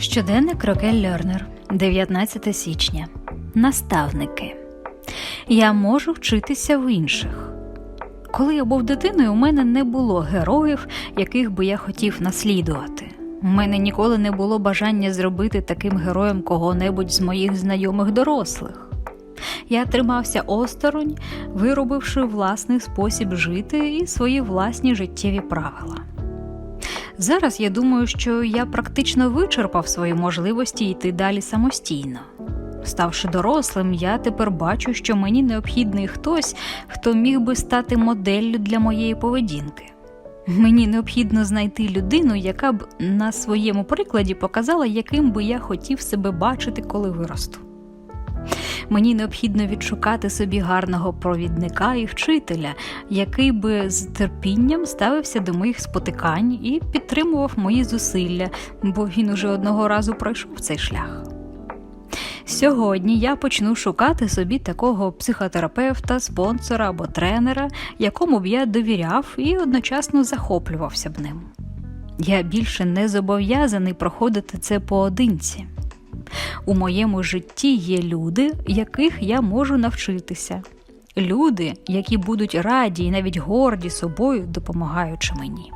Щоденник Рокель Лернер, 19 січня. Наставники. Я можу вчитися в інших. Коли я був дитиною, у мене не було героїв, яких би я хотів наслідувати. У мене ніколи не було бажання зробити таким героєм кого-небудь з моїх знайомих дорослих. Я тримався осторонь, виробивши власний спосіб жити і свої власні життєві правила. Зараз я думаю, що я практично вичерпав свої можливості йти далі самостійно. Ставши дорослим, я тепер бачу, що мені необхідний хтось, хто міг би стати моделлю для моєї поведінки. Мені необхідно знайти людину, яка б на своєму прикладі показала, яким би я хотів себе бачити, коли виросту. Мені необхідно відшукати собі гарного провідника і вчителя, який би з терпінням ставився до моїх спотикань і підтримував мої зусилля, бо він уже одного разу пройшов цей шлях. Сьогодні я почну шукати собі такого психотерапевта, спонсора або тренера, якому б я довіряв і одночасно захоплювався б ним. Я більше не зобов'язаний проходити це поодинці. У моєму житті є люди, яких я можу навчитися. Люди, які будуть раді і навіть горді собою, допомагаючи мені.